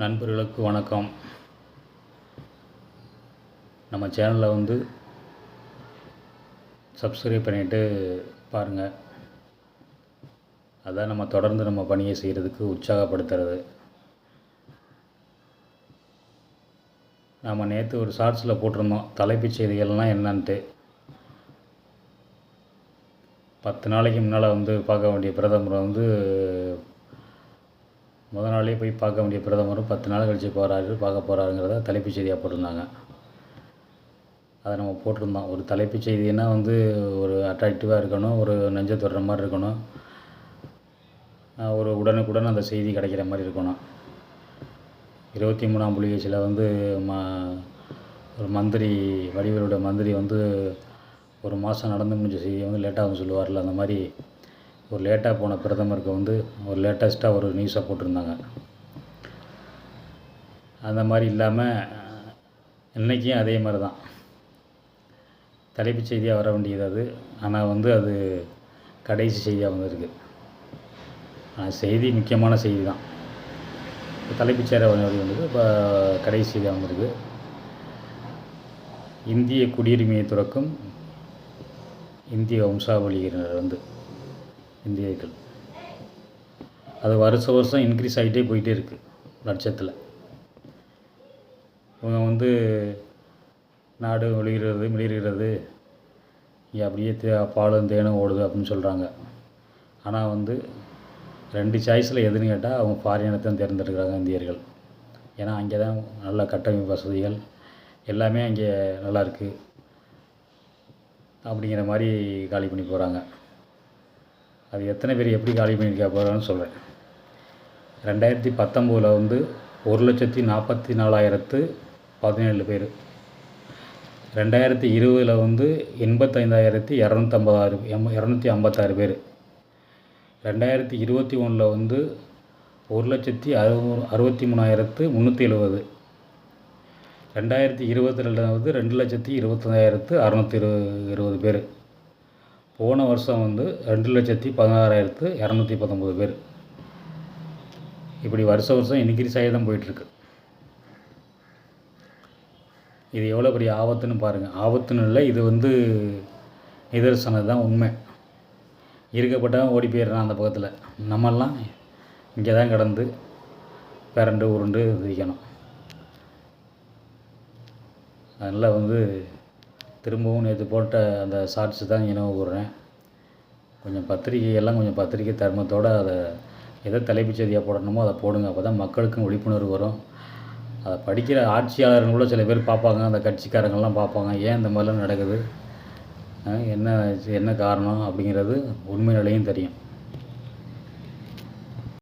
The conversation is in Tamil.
நண்பர்களுக்கு வணக்கம். நம்ம சேனலில் வந்து சப்ஸ்கிரைப் பண்ணிவிட்டு பாருங்கள் அதான் நம்ம தொடர்ந்து நம்ம பணியை செய்கிறதுக்கு உற்சாகப்படுத்துறது. நாம் நேற்று ஒரு ஷார்ட்ஸில் போட்டிருந்தோம். தலைப்புச் செய்திகள்லாம் என்னன்ட்டு. பத்து நாளைக்கு முன்னால் வந்து பார்க்க வேண்டிய பிரதமரை வந்து முத நாளே போய் பார்க்க வேண்டிய பிரதமரும் பத்து நாள் கழித்து போகிறாரு பார்க்க போகிறாருங்கிறத தலைப்புச் செய்தியாக போட்டிருந்தாங்க. அதை நம்ம போட்டிருந்தோம். ஒரு தலைப்புச் செய்தின்னா வந்து ஒரு அட்ராக்டிவாக இருக்கணும் ஒரு நெஞ்ச தொடுற மாதிரி இருக்கணும். ஒரு உடனுக்குடன் அந்த செய்தி கிடைக்கிற மாதிரி இருக்கணும். இருபத்தி மூணாம் புலிகேசியில் வந்து ம ஒரு மந்திரி வடிவேலுடைய மந்திரி வந்து ஒரு மாதம் நடந்து முடிஞ்ச செய்தியை வந்து லேட்டாகும் சொல்லுவார்ல அந்த மாதிரி ஒரு லேட்டாக போன பிரதமருக்கு வந்து ஒரு லேட்டஸ்ட்டாக ஒரு நியூஸை போட்டிருந்தாங்க. அந்த மாதிரி இல்லாமல் இன்றைக்கும் அதே மாதிரி தான் தலைப்புச் செய்தியாக வர வேண்டியது அது. ஆனால் வந்து அது கடைசி செய்தியாக வந்திருக்கு. ஆனால் செய்தி முக்கியமான செய்தி தான் தலைப்புச் செய்தியாக வர வந்தது இப்போ கடைசி செய்தியாக வந்திருக்கு. இந்திய குடியுரிமையை துறக்கும் இந்திய வம்சாவளியினர் வந்து. இந்தியர்கள் அது வருஷ வருஷம் இன்க்ரீஸ் ஆகிட்டே போயிட்டே இருக்குது லட்சத்தில் இவங்க வந்து நாடு ஒளிகிறது மிளிர்கிறது இங்கே அப்படியே தே பாலும் தேனும் ஓடுது அப்படின்னு சொல்கிறாங்க ஆனால் வந்து ரெண்டு சாய்ஸில் எதுன்னு கேட்டால் அவங்க ஃபாரினை தான் தேர்ந்தெடுக்கிறாங்க இந்தியர்கள். ஏன்னா அங்கே தான் நல்ல கட்டமைப்பு வசதிகள் எல்லாமே அங்கே நல்லா இருக்குது அப்படிங்கிற மாதிரி காலி பண்ணி போகிறாங்க அது எத்தனை பேர் எப்படி காலி பண்ணியிருக்க போகிறான்னு சொல்கிறேன் ரெண்டாயிரத்தி பத்தொம்போதில் வந்து ஒரு லட்சத்தி நாற்பத்தி நாலாயிரத்து பதினேழு பேர். ரெண்டாயிரத்தி இருபதில் வந்து எண்பத்தைந்தாயிரத்தி இரநூத்தம்பதாறு எம் இரநூத்தி ஐம்பத்தாறு பேர். ரெண்டாயிரத்தி இருபத்தி ஒன்றில் வந்து ஒரு லட்சத்தி அறுபது அறுபத்தி மூணாயிரத்து முந்நூற்றி எழுபது. ரெண்டாயிரத்தி இருபத்தி ரெண்டாவது வந்து ரெண்டு லட்சத்தி இருபத்தஞ்சாயிரத்து அறநூற்றி இரு இருபது பேர். போன வருஷம் வந்து ரெண்டு லட்சத்தி பதினாறாயிரத்து இரநூத்தி பத்தொம்பது பேர். இப்படி வருஷ வருஷம் இன்க்ரீஸ் ஆகி தான் போயிட்டுருக்கு. இது எவ்வளோ பெரிய ஆபத்துன்னு பாருங்கள் ஆபத்துன்னு இல்லை இது வந்து நிதர்சனம் தான் உண்மை. இருக்கப்பட்டவன் ஓடி போயிடுறான் அந்த பக்கத்தில். நம்மெல்லாம் இங்கே தான் கிடந்து பிறண்டு உருண்டு திரிக்கணும் அதனால் வந்து திரும்பவும் நேற்று போட்ட அந்த ஷார்ட்ஸ் தான் நினைவு கூறுறேன் கொஞ்சம் பத்திரிகை எல்லாம் கொஞ்சம் பத்திரிகை தர்மத்தோடு அதை எதை தலைப்புச் செய்தியாக போடணுமோ அதை போடுங்க. அப்போ தான் மக்களுக்கும் விழிப்புணர்வு வரும். அதை படிக்கிற ஆட்சியாளர்கள் கூட சில பேர் பார்ப்பாங்க. அந்த கட்சிக்காரங்கள்லாம் பார்ப்பாங்க. ஏன் இந்த மாதிரிலாம் நடக்குது? என்ன என்ன காரணம் அப்படிங்கிறது உண்மை நிலையும் தெரியும்.